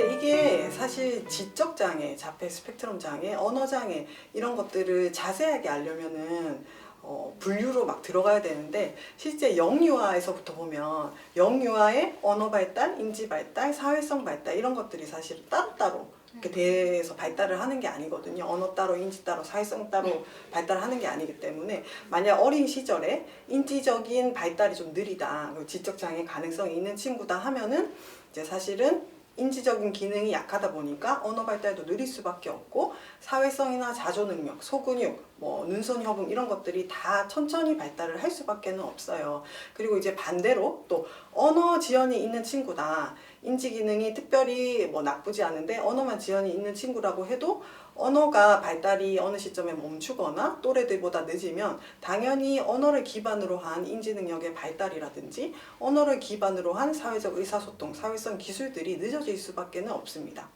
근데 이게 사실 지적 장애, 자폐 스펙트럼 장애, 언어 장애 이런 것들을 자세하게 알려면은 어, 분류로 막 들어가야 되는데 실제 영유아에서부터 보면 영유아의 언어 발달, 인지 발달, 사회성 발달 이런 것들이 사실 따로따로 이렇게 돼서 발달을 하는 게 아니거든요. 언어 따로, 인지 따로, 사회성 따로 발달하는 게 아니기 때문에 만약 어린 시절에 인지적인 발달이 좀 느리다, 그리고 지적 장애 가능성이 있는 친구다 하면은 이제 사실은 인지적인 기능이 약하다 보니까 언어 발달도 느릴 수밖에 없고 사회성이나 자조 능력, 소근육, 뭐 눈손 협응 이런 것들이 다 천천히 발달을 할 수밖에는 없어요. 그리고 이제 반대로 또 언어 지연이 있는 친구다. 인지 기능이 특별히 뭐 나쁘지 않은데 언어만 지연이 있는 친구라고 해도 언어가 발달이 어느 시점에 멈추거나 또래들보다 늦으면 당연히 언어를 기반으로 한 인지 능력의 발달이라든지 언어를 기반으로 한 사회적 의사소통, 사회성 기술들이 늦어질 수밖에 없습니다.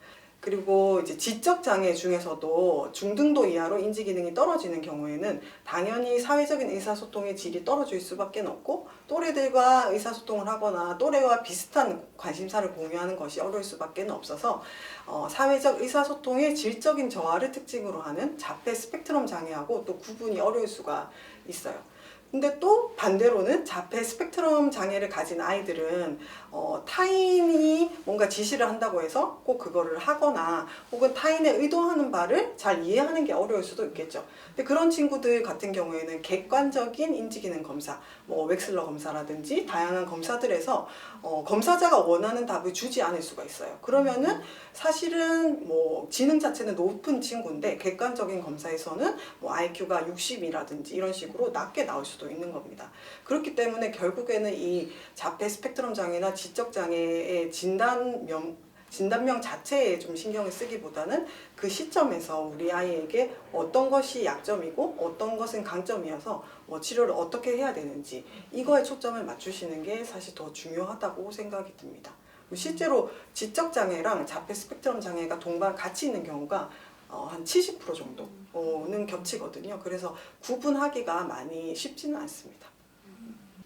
그리고 이제 지적 장애 중에서도 중등도 이하로 인지 기능이 떨어지는 경우에는 당연히 사회적인 의사소통의 질이 떨어질 수밖에 없고 또래들과 의사소통을 하거나 또래와 비슷한 관심사를 공유하는 것이 어려울 수밖에 없어서 어, 사회적 의사소통의 질적인 저하를 특징으로 하는 자폐 스펙트럼 장애하고 또 구분이 어려울 수가 있어요. 근데 또 반대로는 자폐 스펙트럼 장애를 가진 아이들은 어, 타인이 뭔가 지시를 한다고 해서 꼭 그거를 하거나 혹은 타인의 의도하는 바를 잘 이해하는 게 어려울 수도 있겠죠. 근데 그런 친구들 같은 경우에는 객관적인 인지기능 검사, 뭐 웩슬러 검사라든지 다양한 검사들에서 어, 검사자가 원하는 답을 주지 않을 수가 있어요. 그러면은 사실은 뭐 지능 자체는 높은 친구인데 객관적인 검사에서는 뭐 IQ가 60이라든지 이런 식으로 낮게 나올 수도 있는 겁니다. 그렇기 때문에 결국에는 이 자폐 스펙트럼 장애나 지적 장애의 진단명 진단명 자체에 좀 신경을 쓰기보다는 그 시점에서 우리 아이에게 어떤 것이 약점이고 어떤 것은 강점이어서 뭐 치료를 어떻게 해야 되는지 이거에 초점을 맞추시는 게 사실 더 중요하다고 생각이 듭니다. 실제로 지적 장애랑 자폐 스펙트럼 장애가 동반 같이 있는 경우가 어, 한70% 정도 는 겹치거든요. 그래서 구분하기가 많이 쉽지는 않습니다.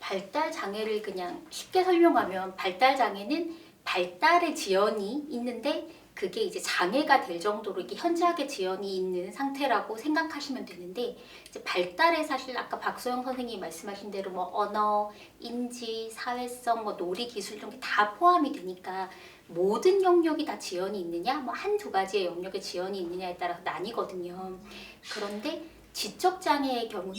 발달 장애를 그냥 쉽게 설명하면 발달 장애는 발달의 지연이 있는데 그게 이제 장애가 될 정도로 이게 현저하게 지연이 있는 상태라고 생각하시면 되는데 이제 발달에 사실 아까 박소영 선생님이 말씀하신 대로 뭐 언어, 인지, 사회성, 뭐 놀이 기술 이런 게 다 포함이 되니까 모든 영역이 다 지연이 있느냐, 뭐 한 두 가지의 영역에 지연이 있느냐에 따라서 나뉘거든요. 그런데 지적 장애의 경우는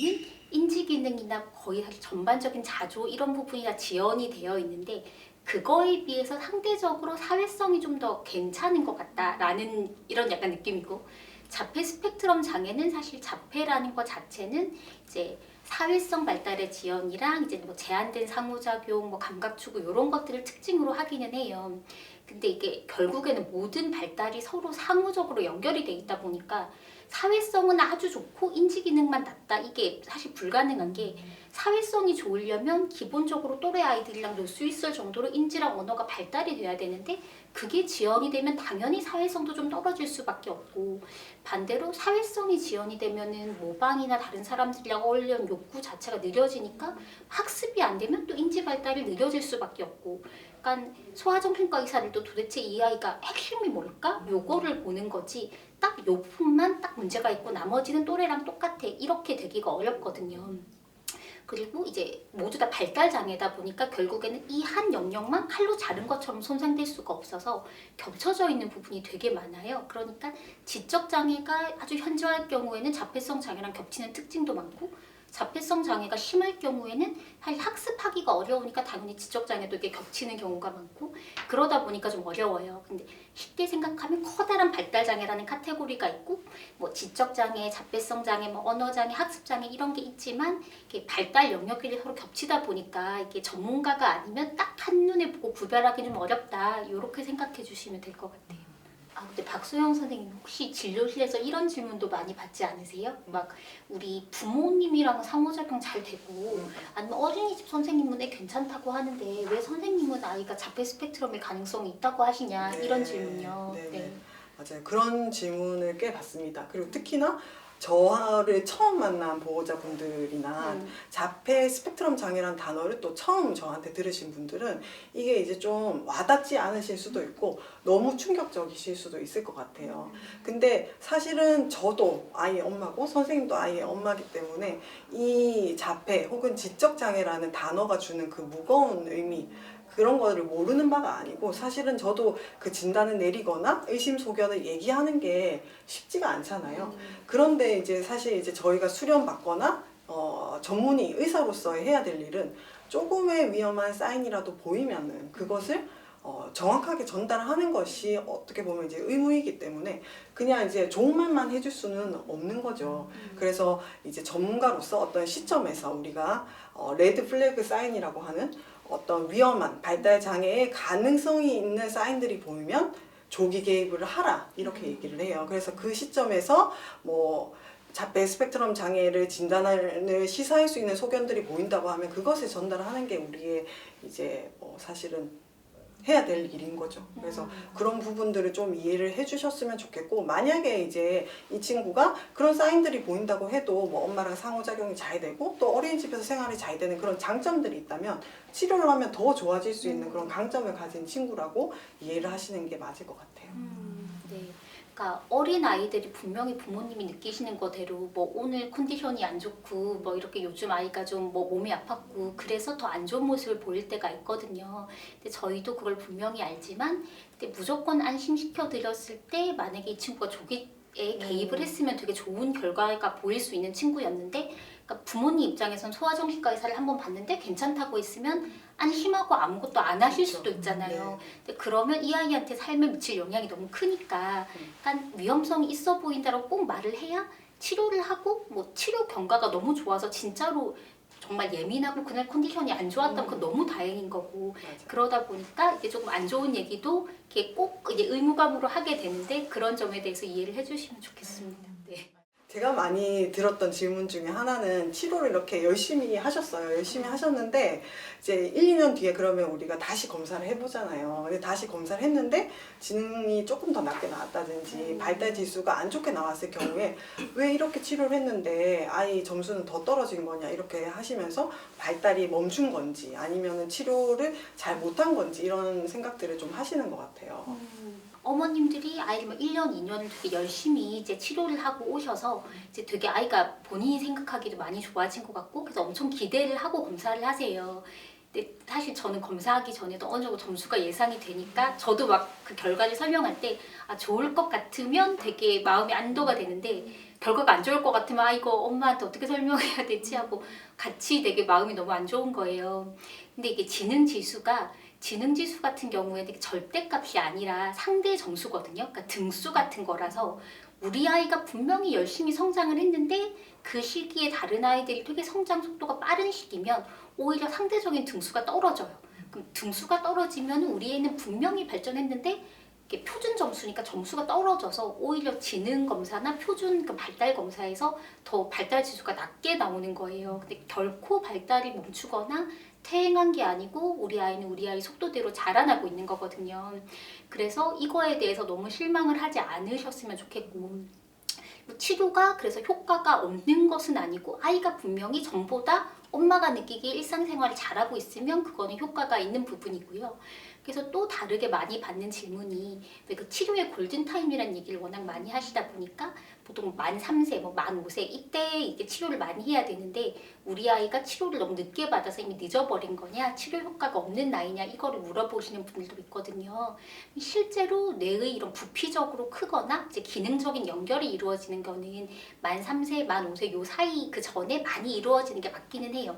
인지 기능이나 거의 사실 전반적인 자조 이런 부분이 다 지연이 되어 있는데 그거에 비해서 상대적으로 사회성이 좀 더 괜찮은 것 같다라는 이런 약간 느낌이고 자폐 스펙트럼 장애는 사실 자폐라는 것 자체는 이제 사회성 발달의 지연이랑 이제 뭐 제한된 상호작용, 뭐 감각 추구 이런 것들을 특징으로 하기는 해요. 근데 이게 결국에는 모든 발달이 서로 상호적으로 연결이 돼 있다 보니까 사회성은 아주 좋고 인지 기능만 낮다. 이게 사실 불가능한 게 사회성이 좋으려면 기본적으로 또래 아이들이랑 놀 수 있을 정도로 인지랑 언어가 발달이 돼야 되는데 그게 지연이 되면 당연히 사회성도 좀 떨어질 수밖에 없고 반대로 사회성이 지연이 되면은 모방이나 다른 사람들이랑 어울리는 욕구 자체가 느려지니까 학습이 안 되면 또 인지 발달이 느려질 수밖에 없고 약간 소아정신과 의사들도 도대체 이 아이가 핵심이 뭘까? 요거를 보는 거지 딱요 부분만 딱 문제가 있고 나머지는 또래랑 똑같아 이렇게 되기가 어렵거든요. 그리고 이제 모두 다 발달 장애다 보니까 결국에는 이 한 영역만 칼로 자른 것처럼 손상될 수가 없어서 겹쳐져 있는 부분이 되게 많아요. 그러니까 지적 장애가 아주 현저할 경우에는 자폐성 장애랑 겹치는 특징도 많고 자폐성 장애가 심할 경우에는 학습하기가 어려우니까 당연히 지적 장애도 이게 겹치는 경우가 많고 그러다 보니까 좀 어려워요. 근데 쉽게 생각하면 커다란 발달 장애라는 카테고리가 있고 뭐 지적 장애, 자폐성 장애, 뭐 언어 장애, 학습 장애 이런 게 있지만 이게 발달 영역들이 서로 겹치다 보니까 이게 전문가가 아니면 딱 한눈에 보고 구별하기 좀 어렵다. 이렇게 생각해 주시면 될 것 같아요. 아 근데 박소영 선생님 혹시 진료실에서 이런 질문도 많이 받지 않으세요? 막 우리 부모님이랑 상호작용 잘 되고 아니면 어린이집 선생님은 애 괜찮다고 하는데 왜 선생님은 아이가 자폐 스펙트럼의 가능성이 있다고 하시냐 이런 네, 질문요. 네, 네. 맞아요. 그런 질문을 꽤 받습니다. 그리고 특히나 저를 처음 만난 보호자분들이나 음. 자폐 스펙트럼 장애라는 단어를 또 처음 저한테 들으신 분들은 이게 이제 좀 와닿지 않으실 수도 있고 너무 충격적이실 수도 있을 것 같아요. 근데 사실은 저도 아이의 엄마고 선생님도 아이의 엄마기 때문에 이 자폐 혹은 지적 장애라는 단어가 주는 그 무거운 의미 그런 거를 모르는 바가 아니고 사실은 저도 그 진단을 내리거나 의심소견을 얘기하는 게 쉽지가 않잖아요. 그런데 이제 사실 이제 저희가 수련 받거나 어, 전문의 의사로서 해야 될 일은 조금의 위험한 사인이라도 보이면은 그것을 어, 정확하게 전달하는 것이 어떻게 보면 이제 의무이기 때문에 그냥 이제 좋은 말만 해줄 수는 없는 거죠. 그래서 이제 전문가로서 어떤 시점에서 우리가 어, 레드 플래그 사인이라고 하는 어떤 위험한 발달 장애의 가능성이 있는 사인들이 보이면 조기 개입을 하라 이렇게 얘기를 해요. 그래서 그 시점에서 뭐 자폐 스펙트럼 장애를 진단을 시사할 수 있는 소견들이 보인다고 하면 그것을 전달하는 게 우리의 이제 뭐 사실은 해야 될 일인 거죠. 그래서 그런 부분들을 좀 이해를 해주셨으면 좋겠고 만약에 이제 이 친구가 그런 사인들이 보인다고 해도 뭐 엄마랑 상호작용이 잘 되고 또 어린이집에서 생활이 잘 되는 그런 장점들이 있다면 치료를 하면 더 좋아질 수 있는 그런 강점을 가진 친구라고 이해를 하시는 게 맞을 것 같아요. 음, 네. 그러니까 어린 아이들이 분명히 부모님이 느끼시는 거대로 뭐 오늘 컨디션이 안 좋고 뭐 이렇게 요즘 아이가 좀 뭐 몸이 아팠고 그래서 더 안 좋은 모습을 보일 때가 있거든요. 근데 저희도 그걸 분명히 알지만 근데 무조건 안심시켜 드렸을 때 만약에 이 친구가 조기 에 개입을 음. 했으면 되게 좋은 결과가 보일 수 있는 친구였는데 그러니까 부모님 입장에선 소아정신과 의사를 한번 봤는데 괜찮다고 했으면 안심하고 아무것도 안 하실 그렇죠. 수도 있잖아요. 네. 근데 그러면 이 아이한테 삶에 미칠 영향이 너무 크니까 약간 위험성이 있어 보인다라고 꼭 말을 해야 치료를 하고 뭐 치료 경과가 너무 좋아서 진짜로 정말 예민하고 그날 컨디션이 안 좋았다면 그건 너무 다행인 거고 맞아요. 그러다 보니까 이게 조금 안 좋은 얘기도 이렇게 꼭 이제 의무감으로 하게 되는데 그런 점에 대해서 이해를 해주시면 좋겠습니다. 네. 제가 많이 들었던 질문 중에 하나는 치료를 이렇게 열심히 하셨어요. 열심히 하셨는데 이제 1, 2년 뒤에 그러면 우리가 다시 검사를 해보잖아요. 근데 다시 검사를 했는데 지능이 조금 더 낮게 나왔다든지 발달 지수가 안 좋게 나왔을 경우에 왜 이렇게 치료를 했는데 아이 점수는 더 떨어진 거냐 이렇게 하시면서 발달이 멈춘 건지 아니면 치료를 잘 못한 건지 이런 생각들을 좀 하시는 것 같아요. 어머님들이 아이를 뭐 1년, 2년을 되게 열심히 이제 치료를 하고 오셔서 이제 되게 아이가 본인이 생각하기도 많이 좋아진 것 같고 그래서 엄청 기대를 하고 검사를 하세요. 근데 사실 저는 검사하기 전에도 어느 정도 점수가 예상이 되니까 저도 막 그 결과를 설명할 때 아, 좋을 것 같으면 되게 마음이 안도가 되는데 결과가 안 좋을 것 같으면 아 이거 엄마한테 어떻게 설명해야 되지 하고 같이 되게 마음이 너무 안 좋은 거예요. 근데 이게 지능 지수가 지능 지수 같은 경우에는 절대값이 아니라 상대 점수거든요. 그러니까 등수 같은 거라서 우리 아이가 분명히 열심히 성장을 했는데 그 시기에 다른 아이들이 되게 성장 속도가 빠른 시기면 오히려 상대적인 등수가 떨어져요. 그럼 등수가 떨어지면 우리 애는 분명히 발전했는데 표준 점수니까 점수가 떨어져서 오히려 지능 검사나 표준 그 발달 검사에서 더 발달 지수가 낮게 나오는 거예요. 근데 결코 발달이 멈추거나 퇴행한 게 아니고 우리 아이는 우리 아이 속도대로 자라나고 있는 거거든요. 그래서 이거에 대해서 너무 실망을 하지 않으셨으면 좋겠고 뭐 치료가 그래서 효과가 없는 것은 아니고 아이가 분명히 전보다 엄마가 느끼기에 일상생활을 잘하고 있으면 그거는 효과가 있는 부분이고요. 그래서 또 다르게 많이 받는 질문이 왜 그 치료의 골든타임이라는 얘기를 워낙 많이 하시다 보니까 보통 만 3세, 뭐 만 5세 이때 이게 치료를 많이 해야 되는데 우리 아이가 치료를 너무 늦게 받아서 이미 늦어버린 거냐, 치료 효과가 없는 나이냐 이거를 물어보시는 분들도 있거든요. 실제로 뇌의 이런 부피적으로 크거나 이제 기능적인 연결이 이루어지는 거는 만 3세, 만 5세 요 사이 그 전에 많이 이루어지는 게 맞기는 해요.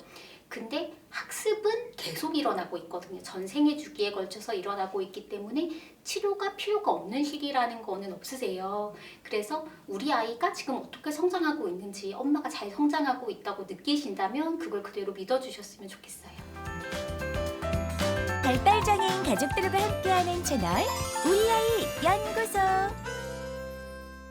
근데 학습은 계속 일어나고 있거든요. 전 생애 주기에 걸쳐서 일어나고 있기 때문에 치료가 필요가 없는 시기라는 거는 없으세요. 그래서 우리 아이가 지금 어떻게 성장하고 있는지 엄마가 잘 성장하고 있다고 느끼신다면 그걸 그대로 믿어주셨으면 좋겠어요. 발달장애인 가족들과 함께하는 채널 우리 아이 연구소